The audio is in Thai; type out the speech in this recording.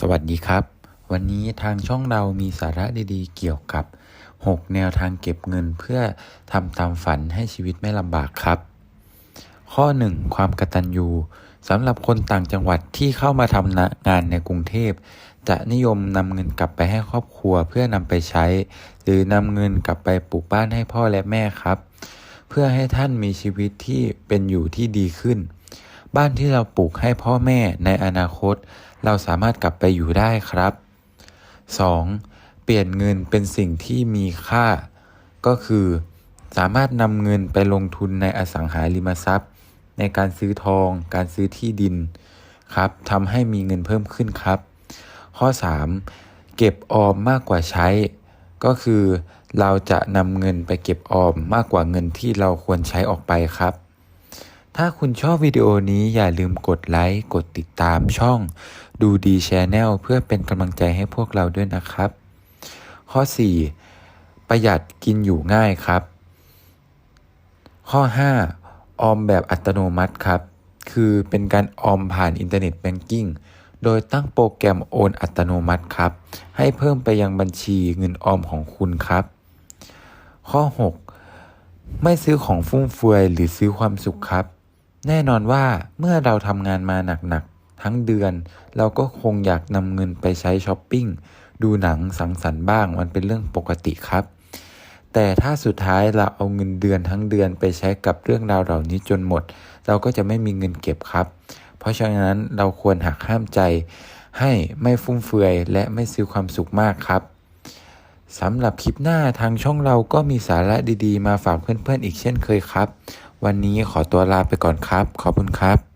สวัสดีครับ วันนี้ทางช่องเรามีสาระดีๆ เกี่ยวกับ 6 แนวทางเก็บเงินเพื่อทำตามฝันให้ชีวิตไม่ลำบากครับ ข้อ 1 ความกตัญญูสำหรับคนต่างจังหวัดที่เข้ามาทำงานในกรุงเทพ จะนิยมนำเงินกลับไปให้ครอบครัวเพื่อนำไปใช้ หรือนำเงินกลับไปปลูกบ้านให้พ่อและแม่ครับ เพื่อให้ท่านมีชีวิตที่เป็นอยู่ที่ดีขึ้น บ้านที่เราปลูกให้พ่อแม่ในอนาคต เราสามารถกลับไปอยู่ได้ครับ 2. เปลี่ยนเงินเป็นสิ่งที่มีค่า ก็คือ สามารถนำเงินไปลงทุนในอสังหาริมทรัพย์ ในการซื้อทอง การซื้อที่ดินครับทำให้มีเงินเพิ่มขึ้นครับ ข้อ 3. เก็บออมมากกว่าใช้ ก็คือ เราจะนำเงินไปเก็บออมมากกว่าเงินที่เราควรใช้ออกไปครับ ถ้าคุณชอบวิดีโอนี้อย่าลืมกดไลค์ กดติดตามช่อง ดูดีแชนแนลเพื่อเป็นกำลังใจให้พวกเราด้วยนะครับ ข้อ 4. ประหยัดกินอยู่ง่ายครับ ข้อ 5. ออมแบบอัตโนมัติครับ คือเป็นการออมผ่านอินเทอร์เน็ตแบงกิ้งโดยตั้งโปรแกรมโอนอัตโนมัติครับ ให้เพิ่มไปยังบัญชีเงินออมของคุณครับ ข้อ 6. ไม่ซื้อของฟุ่มเฟือยหรือซื้อความสุขครับ แน่นอนว่าเมื่อเราทำงานมาหนักๆ ทั้งเดือน เราก็คงอยากนำเงินไปใช้ช้อปปิ้ง ดูหนังสังสรรค์บ้างมันเป็นเรื่องปกติครับ แต่ถ้าสุดท้ายเราเอาเงินเดือนทั้งเดือนไปใช้กับเรื่องราวเหล่านี้จนหมด เราก็จะไม่มีเงินเก็บครับ เพราะฉะนั้นเราควรหักห้ามใจ ให้ไม่ฟุ่มเฟือยและไม่ซื้อความสุขมากครับ สำหรับคลิปหน้าทางช่องเราก็มีสาระดีๆ มาฝากเพื่อนๆอีกเช่นเคยครับ วันนี้ขอตัวลาไปก่อนครับ ขอบคุณครับ